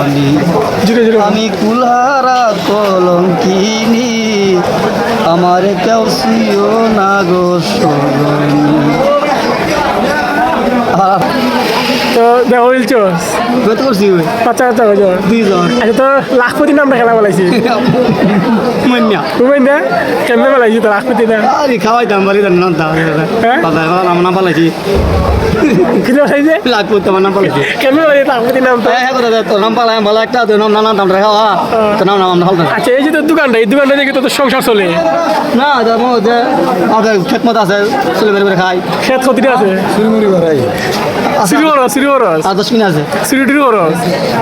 আমি। কুলহারা কলঙ্কিনী আমার কেউ শুইও না গো সজনী আর তো দেখা বলছোস কত করছি ওই? বাচ্চা কাচ্চা হয়ে যাও দুইজন। আচ্ছা তো লাখপতি নামটা খেলা বলাইছি মান্যা তুমি না কেমনে বলাইছি তো লাখপতি না আরে খাওয়াইতাম নাম দাও হ্যাঁ? কথা আমার নাম পালাইছি। কিন্তু বলাইছে লাগ করতে আমার নাম পালাইছি। কেমনে বলাইছে লাখপতি নাম তো হ্যাঁ হ্যাঁ কথা দে, তোর নাম পালাই ভালো একটা তোর নাম নাম নাম রেখা তোর নাম নাম ভালো আচ্ছা এই যে তোর দোকানটা এই দোকানটা দেখে তো তোর সংসার চলে। না যেমন যে আমাদের খেত মতো আছে চলে বের করে খাই। খেত কতটি আছে। বাড়াই সিঁড়ি বরস সিঁড়ি বরস আর দশ কিনা আছে। সিঁড়ি টিড়ি বরস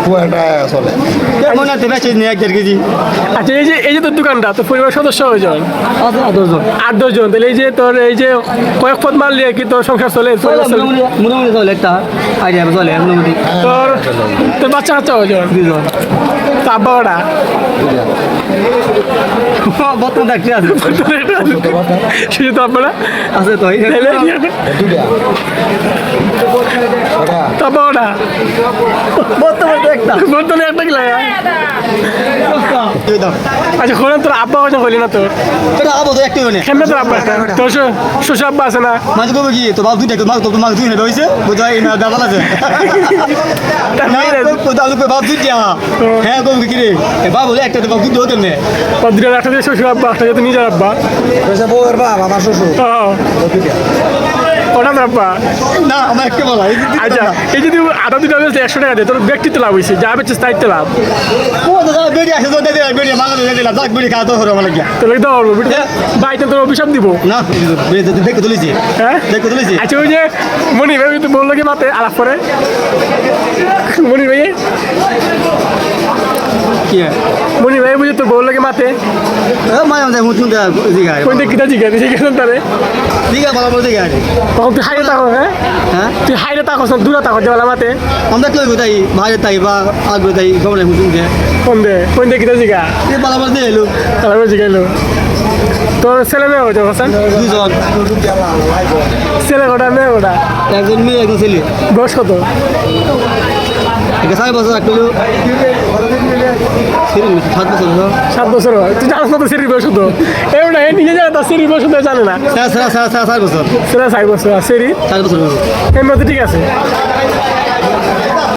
পুয়াটা চলে। মনে হচ্ছে বেশি নিয়ে এক কেজি। আচ্ছা এই যে এই যে তোর দোকানটা তোর পরিবার সদস্য হয়েজন আছে আর দশজন আট দশজন তাহলে এই যে তোর এই যে কয়েক পথ মারলে কি তোর সংসার চলে? মোটামুটি চলে একটা আইডিয়া চলে মোটামুটি। তোর তোর বাচ্চা কাচ্চা হয়েজন দুজন তো আব্বা ওটা বর্তমান দেখতে আছে। শুধু তো আছে তো এই- তো আব্বা বর্তমান তো একটা বর্তমানে একটা কি লাগে? এই। আচ্ছা খোলা তোর আব্বা হয়েছে হলি না তোর। এটা আবো তো একটাই মানে। কেমনে তোর আব্বা একটা? তোর শ্বশুর আব্বা আছে না? মাঝে কবে কি তো বাবু দুইটা মাছ তো মাছ দুই নেবে হইছে? বোঝাই না দাবাল আছে। না তো দাদু কই বাবু দুইটা হ্যাঁ কবে কি রে এ একটা তো তোর দুটো একটা শ্বশুর আব্বা একটা দিয়ে নিজের আব্বা। বউয়ের বাপ আমার শ্বশুর। ও, ওটা আব্বা না আমার একটা বলা আচ্ছা এই যদি আধা দুটো বেচলে একশো টাকা দিয়ে তোর ব্যক্তিত্ব লাভ হয়েছে যা বেচছিস তাইতে লাভ। বেরিয়ে আসে তো দে দে বেরিয়ে মাগা দে দিলাম যাক বেরিয়ে খাওয়া তো হলো আমার লাগিয়া। বাড়িতে তোর অভিশাপ দিব? না দেখে তুলেছি। হ্যাঁ? দেখে তুলেছি। আচ্ছা ওই যে মনি ভাই তুই বলল কি মাতে আলাপ করে? মনি ভাই? কি? মনি ভাই বুঝে তোর বলল কি মাতে মাঝে মাঝে মুখ মুখ জিগায় কোনটা কিতা জিজ্ঞাসা জিজ্ঞাসা তারে জিগা বলা বলতে গিয়ে তখন তুই হাইরে তাকো হ্যাঁ তুই হাইরে তাকো দূরে তাকো দেওয়ালা মাতে আমরা কেউ তাই বাইরে তাই বা আগ্রহ তাই খবর নেই মুখ কোন দে কোন দে কিতা জিগা এই বলা বলতে এলো তারপরে জিগাইলো তোর ছেলে মেয়ে হয়েছে হোসেন দুজন। ছেলে কটা মেয়ে কটা একজন মেয়ে একজন ছেলে। বয়স কত? ছয় বছর একটা সাত বছর তুই জানাস না তো সেরির বয়স তো না এ নিজে জানে তার সেরির বয়স জানে না। চার বছর। চার বছর। সেরি চার বছর মধ্যে ঠিক আছে।